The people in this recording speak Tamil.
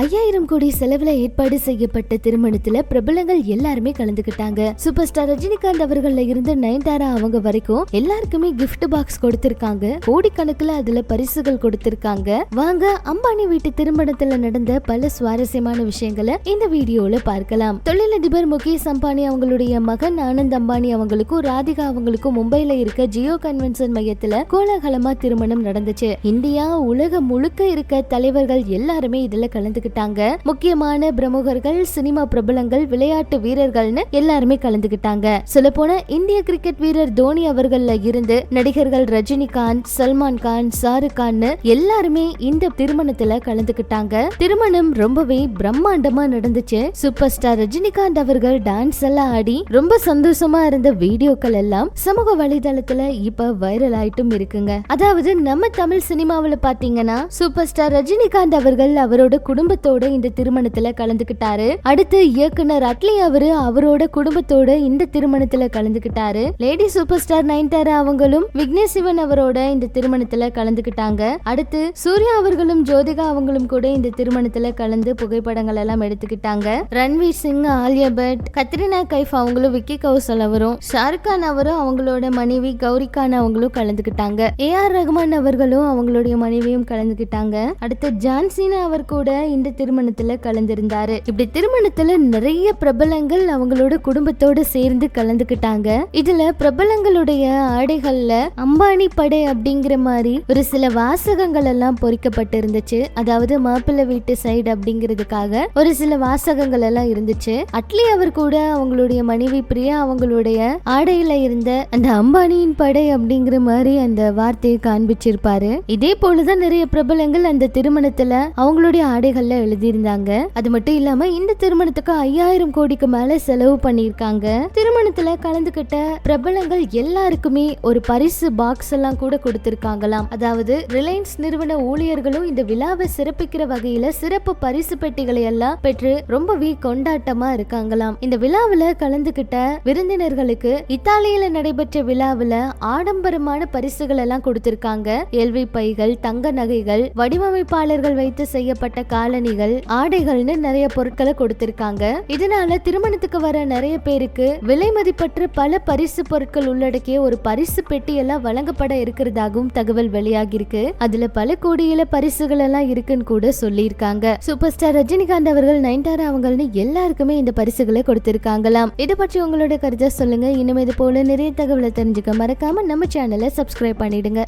ஐயாயிரம் கோடி செலவுல ஏற்பாடு செய்யப்பட்ட திருமணத்துல பிரபலங்கள் எல்லாருமே கலந்துகிட்டாங்க. சூப்பர் ஸ்டார் ரஜினிகாந்த் அவர்கள்ல இருந்து நயன்தாரா அவங்க வரைக்கும் எல்லாருக்குமே கிஃப்ட் பாக்ஸ் கொடுத்திருக்காங்க. கோடிக்கணக்குல அதுல பரிசுகள் கொடுத்திருக்காங்க. வாங்க அம்பானி வீட்டு திருமணத்துல நடந்த பல சுவாரஸ்யமான விஷயங்களை இந்த வீடியோல பார்க்கலாம். தொழில் அதிபர் முகேஷ் அம்பானி அவங்களுடைய மகன் ஆனந்த் அம்பானி அவங்களுக்கும் ராதிகா அவங்களுக்கும் மும்பையில இருக்க ஜியோ கன்வென்ஷன் மையத்துல கோலாகலமா திருமணம் நடந்துச்சு. இந்தியா உலகம் முழுக்க இருக்க தலைவர்கள் எல்லாருமே இதுல கலந்துக்கிட்டாங்க. முக்கியமான பிரமுகர்கள் சினிமா பிரபலங்கள் விளையாட்டு வீரர்கள்னு எல்லாருமே கலந்துக்கிட்டாங்க. சொல்ல போன இந்திய கிரிக்கெட் வீரர் தோனி அவர்கள்ல இருந்து நடிகர்கள் ரஜினிகாந்த் சல்மான் கான் ஷாருக் கான் எல்லாருமே இந்த திருமணத்துல கலந்துக்கிட்டாங்க. திருமணம் ரொம்பவே பிரம்மாண்டமா நடந்துச்சு. சூப்பர் ஸ்டார் ரஜினிகாந்த் அவர்கள் டான்ஸ் எல்லாம் ஆடி ரொம்ப சந்தோஷமா இருந்த வீடியோக்கள் எல்லாம் சமூக வலைதளத்துல இப்ப வைரல் ஆயிட்டும் இருக்குங்க. அதாவது நம்ம தமிழ் சினிமாவுல பாத்தீங்கன்னா சூப்பர் ஸ்டார் ரஜினிகாந்த் அவர்கள் அவரோட குடும்பத்தோட இந்த திருமணத்துல கலந்துகிட்டாரு அடுத்து இயக்குனர் அட்லி அவரு அவரோட குடும்பத்தோட இந்த திருமணத்துல கலந்துக்கிட்டாரு. லேடி சூப்பர் ஸ்டார் நயன்தாரா அவங்களும் விக்னேஷ் சிவன் அவரோட இந்த திருமணத்துல கலந்துக்கிட்டாங்க. அடுத்து சூர்யா அவர்களும் ஜோதிகா அவங்களும் கூட இந்த திருமணத்துல கலந்து புகைப்படங்கள் எல்லாம் எடுத்துக்கிட்டாங்க. ரன்வீர் சிங் ஆல் ஆலியா பட் கத்ரினா கைஃப் அவங்களும் விக்கி கௌசல் அவரும் ஷாருக் கான் அவரும் அவங்களோட மனைவி கௌரி கான் அவங்களும் கலந்துக்கிட்டாங்க. ஏ ஆர் ரஹ்மான் அவர்களும் அவங்களுடைய மனைவியும் கலந்துக்கிட்டாங்க. அடுத்து ஜான்சீனா அவர் கூட இந்த திருமணத்துல கலந்திருந்தாரு. இப்படி திருமணத்துல நிறைய பிரபலங்கள் அவங்களோட குடும்பத்தோட சேர்ந்து கலந்துக்கிட்டாங்க. இதுல பிரபலங்களுடைய ஆடைகள்ல அம்பானி படை அப்படிங்கிற மாதிரி ஒரு சில வாசகங்கள் எல்லாம் பொறிக்கப்பட்டு இருந்துச்சு அதாவது மாப்பிள்ளை வீட்டு சைடு அப்படிங்கிறதுக்காக ஒரு சில வாசகங்கள் எல்லாம் இருந்துச்சு. அட்லி அவர் கூட அவங்களுடைய மனைவி பிரியா அவங்களுடைய ஆடையில இருந்த அந்த அம்பானியின் படை அப்படிங்கிற மாதிரி அந்த வார்த்தையை காண்பிச்சிருப்பாரு. இதே போலதான் நிறைய பிரபலங்கள் அந்த திருமணத்துல அவங்களுடைய ஆடைகள்ல எழுதியிருந்தாங்க. அது மட்டும் இல்லாம இந்த திருமணத்துக்கு ஐயாயிரம் கோடிக்கு மேல செலவு பண்ணியிருக்காங்க. திருமணத்துல கலந்துகிட்ட பிரபலங்கள் எல்லாருக்குமே ஒரு பரிசு பாக்ஸ் எல்லாம் கூட கொடுத்திருக்காங்களாம். அதாவது ரிலையன்ஸ் நிறுவன ஊழியர்களும் இந்த விழாவை சிறப்பிக்கிற வகையில சிறப்பு பரிசு பெட்டிகளை எல்லாம் பெற்று ரொம்பவே கொண்டாட்டமா இருக்காங்களாம். இந்த விழாவில் கலந்துகிட்ட விருந்தினர்களுக்கு இத்தாலியில நடைபெற்ற விழாவுல ஆடம்பரமான பரிசுகள் எல்லாம் கொடுத்திருக்காங்க. எல்வி பைகள் தங்க நகைகள் வடிவமைப்பாளர்கள் வைத்து செய்யப்பட்ட காலணிகள் ஆடைகள்னு நிறைய பொருட்களை கொடுத்திருக்காங்க. இதனால திருமணத்துக்கு வர நிறைய பேருக்கு விலை மதிப்பற்ற பல பரிசு பொருட்கள் உள்ளடக்கிய ஒரு பரிசு பெட்டி எல்லாம் வழங்கப்பட இருக்கிறதாகவும் தகவல் வெளியாகி இருக்கு அதுல பல கோடியில பரிசுகள் எல்லாம் இருக்குன்னு கூட சொல்லியிருக்காங்க. சூப்பர் ஸ்டார் ரஜினிகாந்த் அவர்கள் நயன்தாரா அவங்கள்னு எல்லாருக்குமே இந்த பரிசுகளை கொடுத்திருக்காங்களாம். இதை பற்றி உங்களோட கருத்தை சொல்லுங்க. இனிமே இது போல நிறைய தகவலை தெரிஞ்சுக்க மறக்காம நம்ம சேனலை சப்ஸ்கிரைப் பண்ணிடுங்க.